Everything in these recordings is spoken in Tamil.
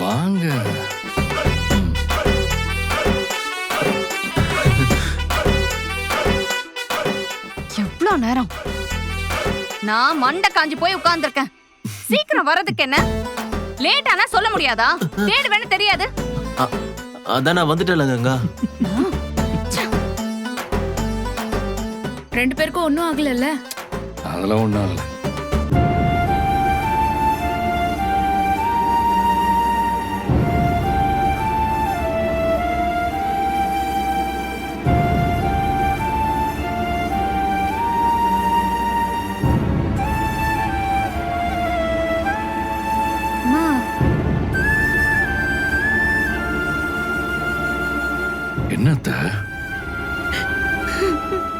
வாங்க. எவ்வளவு நேரம்? நான் மண்டை காஞ்சி போய் உட்கார்ந்திருக்கேன். சீக்கிரம் வர்றதுக்கு என்ன? லேட் ஆனா சொல்ல முடியாதா? தேடுவேன்னு தெரியாது. அதான் நான் வந்துட்டேன்ல கங்கா. ரெண்டு பேருக்கும் ஒன்றும் ஆகலைல்ல? அதெல்லாம் ஒன்றும் இல்லை என்னத்த?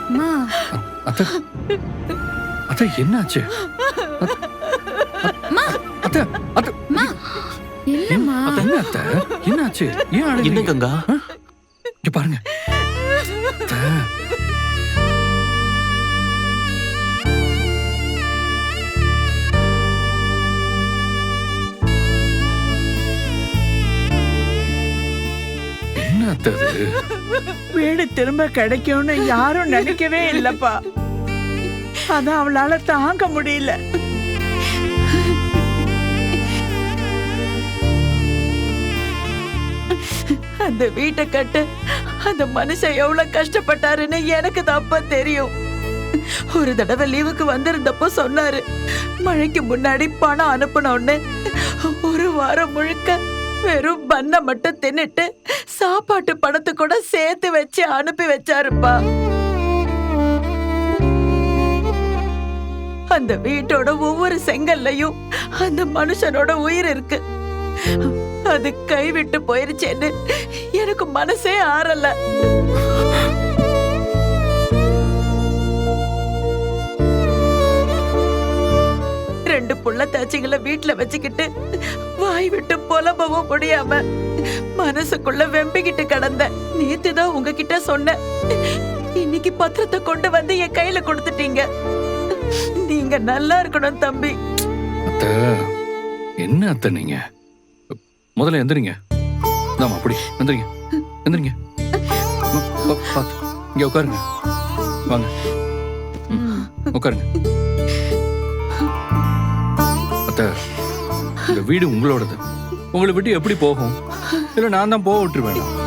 அம்மா அத்த. அத்த என்னாச்சு? அத்த அத்த. அத்த என்ன அத்த? என்னாச்சு? ஏன் என்ன இங்க பாருங்க. அத்த வீடு திரும்ப கிடைக்கும்னு யாரும் நினைக்கவே இல்லப்பா. அதான் அவளால தாங்க முடியல. அந்த வீட்டை கட்டு அந்த மனுஷன் எவ்வளவு கஷ்டப்பட்டாருன்னு எனக்கு தப்ப தெரியும். ஒரு தடவை லீவுக்கு வந்திருந்தப்போ சொன்னாரு மழைக்கு முன்னாடி பணம் அனுப்பணும்னு. ஒரு வாரம் முழுக்க வெறும் பண்ணை மட்டும் தின்னுட்டு சாப்பாட்டு பணத்தை கூட சேர்த்து வச்சு அனுப்பி வச்சாருப்பா. அந்த வீட்டோட ஒவ்வொரு செங்கல்லையும் அந்த மனுஷனோட உயிர் இருக்கு. அது கைவிட்டு போயிருச்சேன்னு எனக்கு மனசே ஆறல. ரெண்டு புள்ள வீட்டுல வச்சுக்கிட்டு வாய் விட்டு புலம்பவும் முடியாம மனசுக்குள்ள வெம்பிக்கிட்டு கிடந்த நேத்து தான் உங்ககிட்ட சொன்னேன் இன்னைக்கு பத்திரத்தை கொண்டு வந்து என் கையில கொடுத்துட்டீங்க. நீங்க நல்லா இருக்கணும் தம்பி. அத்த என்ன அத்த நீங்க? முதல்ல எந்திரிங்க. நாம அப்படி எந்திரிங்க எந்திரிங்க. இங்க உட்காருங்க. வாங்க. உட்காருங்க. வீடு உங்களோடது. உங்களை விட்டு எப்படி போகும்? இல்லை நான் தான் போக விட்டுருவேன்?